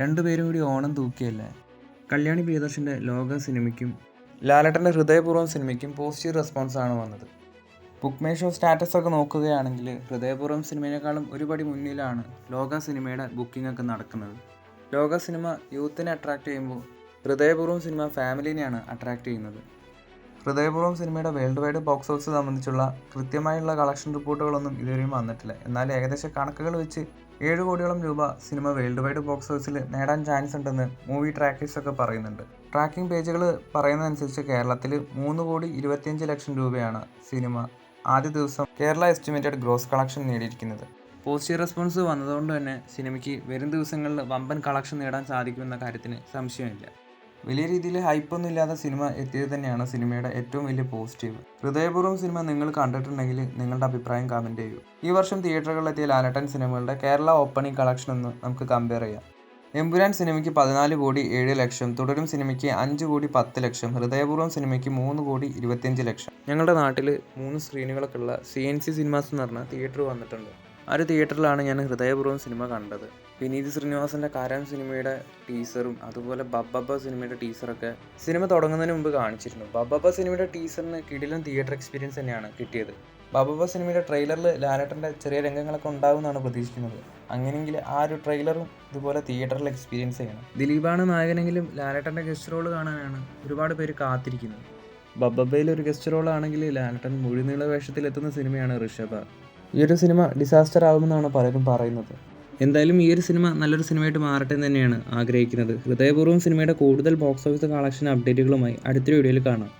രണ്ടുപേരും കൂടി ഓണം തൂക്കിയല്ലേ? കല്യാണി പ്രിയദർശന്റെ ലോക സിനിമയ്ക്കും ലാലേട്ടന്റെ ഹൃദയപൂർവം സിനിമയ്ക്കും പോസിറ്റീവ് റെസ്പോൺസാണ് വന്നത്. ബുക്ക് മൈ ഷോ സ്റ്റാറ്റസ് ഒക്കെ നോക്കുകയാണെങ്കിൽ ഹൃദയപൂർവം സിനിമയേക്കാളും ഒരുപടി മുന്നിലാണ് ലോക സിനിമയുടെ ബുക്കിംഗ് ഒക്കെ നടക്കുന്നത്. ലോക സിനിമ യൂത്തിനെ അട്രാക്റ്റ് ചെയ്യുമ്പോൾ ഹൃദയപൂർവം സിനിമ ഫാമിലിനെയാണ് അട്രാക്റ്റ് ചെയ്യുന്നത്. ഹൃദയപൂർവം സിനിമയുടെ വേൾഡ് വൈഡ് ബോക്സ് ഓഫീസ് സംബന്ധിച്ചുള്ള കൃത്യമായുള്ള കളക്ഷൻ റിപ്പോർട്ടുകളൊന്നും ഇതുവരെയും വന്നിട്ടില്ല. എന്നാൽ ഏകദേശ കണക്കുകൾ വെച്ച് ഏഴ് കോടിയോളം രൂപ സിനിമ വേൾഡ് വൈഡ് ബോക്സ് ഓഫീസിൽ നേടാൻ ചാൻസ് ഉണ്ടെന്ന് മൂവി ട്രാക്കേഴ്സ് ഒക്കെ പറയുന്നുണ്ട്. ട്രാക്കിംഗ് പേജുകൾ പറയുന്നതനുസരിച്ച് കേരളത്തിൽ മൂന്ന് കോടി ഇരുപത്തിയഞ്ച് ലക്ഷം രൂപയാണ് സിനിമ ആദ്യ ദിവസം കേരള എസ്റ്റിമേറ്റഡ് ഗ്രോസ് കളക്ഷൻ നേടിയിരിക്കുന്നത്. പോസിറ്റീവ് റെസ്പോൺസ് വന്നതുകൊണ്ട് തന്നെ സിനിമയ്ക്ക് വരും ദിവസങ്ങളിൽ വമ്പൻ കളക്ഷൻ നേടാൻ സാധിക്കുമെന്ന കാര്യത്തിന് സംശയമില്ല. വലിയ രീതിയിൽ ഹൈപ്പൊന്നും ഇല്ലാത്ത സിനിമ എത്തിയത് തന്നെയാണ് സിനിമയുടെ ഏറ്റവും വലിയ പോസിറ്റീവ് ഹൃദയപൂർവം സിനിമ നിങ്ങൾ കണ്ടിട്ടുണ്ടെങ്കിൽ നിങ്ങളുടെ അഭിപ്രായം കമന്റ് ചെയ്യൂ. ഈ വർഷം തിയേറ്ററുകളിലെത്തിയ ലാലട്ടൻ സിനിമകളുടെ കേരള ഓപ്പണിംഗ് കളക്ഷൻ ഒന്ന് നമുക്ക് കമ്പയർ ചെയ്യാം. എമ്പുരാൻ സിനിമയ്ക്ക് പതിനാല് കോടി ഏഴ് ലക്ഷം തുടരും സിനിമയ്ക്ക് അഞ്ച് കോടി പത്ത് ലക്ഷം ഹൃദയപൂർവം സിനിമയ്ക്ക് മൂന്ന് കോടി ഇരുപത്തിയഞ്ച് ലക്ഷം. ഞങ്ങളുടെ നാട്ടിൽ മൂന്ന് സ്ക്രീനുകളൊക്കെ ഉള്ള സി എൻ സി സിനിമാസ് എന്ന് പറഞ്ഞ തിയേറ്റർ വന്നിട്ടുണ്ട്. ആ ഒരു തിയേറ്ററിലാണ് ഞാൻ ഹൃദയപൂർവം സിനിമ കണ്ടത്. വിനീത് ശ്രീനിവാസന്റെ കാരം സിനിമയുടെ ടീസറും അതുപോലെ ബബ്ബബ്ബ സിനിമയുടെ ടീസറൊക്കെ സിനിമ തുടങ്ങുന്നതിന് മുമ്പ് കാണിച്ചിരുന്നു. ബബ്ബബ്ബ സിനിമയുടെ ടീസറിന് കിടിലും തിയേറ്റർ എക്സ്പീരിയൻസ് തന്നെയാണ് കിട്ടിയത്. ബബ്ബബ്ബ സിനിമയുടെ ട്രെയിലറിൽ ലാലേട്ടന്റെ ചെറിയ രംഗങ്ങളൊക്കെ ഉണ്ടാകുമെന്നാണ് പ്രതീക്ഷിക്കുന്നത്. അങ്ങനെയെങ്കിൽ ആ ഒരു ട്രെയിലറും ഇതുപോലെ തിയേറ്ററിൽ എക്സ്പീരിയൻസ് ചെയ്യണം. ദിലീപാണ് നായകനെങ്കിലും ലാലേട്ടന്റെ ഗസ്റ്റ് റോൾ കാണാനാണ് ഒരുപാട് പേര് കാത്തിരിക്കുന്നത്. ബബ്ബബയിൽ ഒരു ഗസ്റ്റ് റോൾ ആണെങ്കിൽ ലാലേട്ടൻ മുഴുനീള വേഷത്തിലെത്തുന്ന സിനിമയാണ് ഋഷഭ. ഈ ഒരു സിനിമ ഡിസാസ്റ്റർ ആകുമെന്നാണ് പലരും പറയുന്നത്. എന്തായാലും ഈ ഒരു സിനിമ നല്ലൊരു സിനിമയായിട്ട് മാറട്ടെ എന്ന് തന്നെയാണ് ആഗ്രഹിക്കുന്നത്. ഹൃദയപൂർവം സിനിമയുടെ കൂടുതൽ ബോക്സ് ഓഫീസ് കളക്ഷൻ അപ്ഡേറ്റുകളുമായി അടുത്തൊരു വീഡിയോയിൽ കാണാം.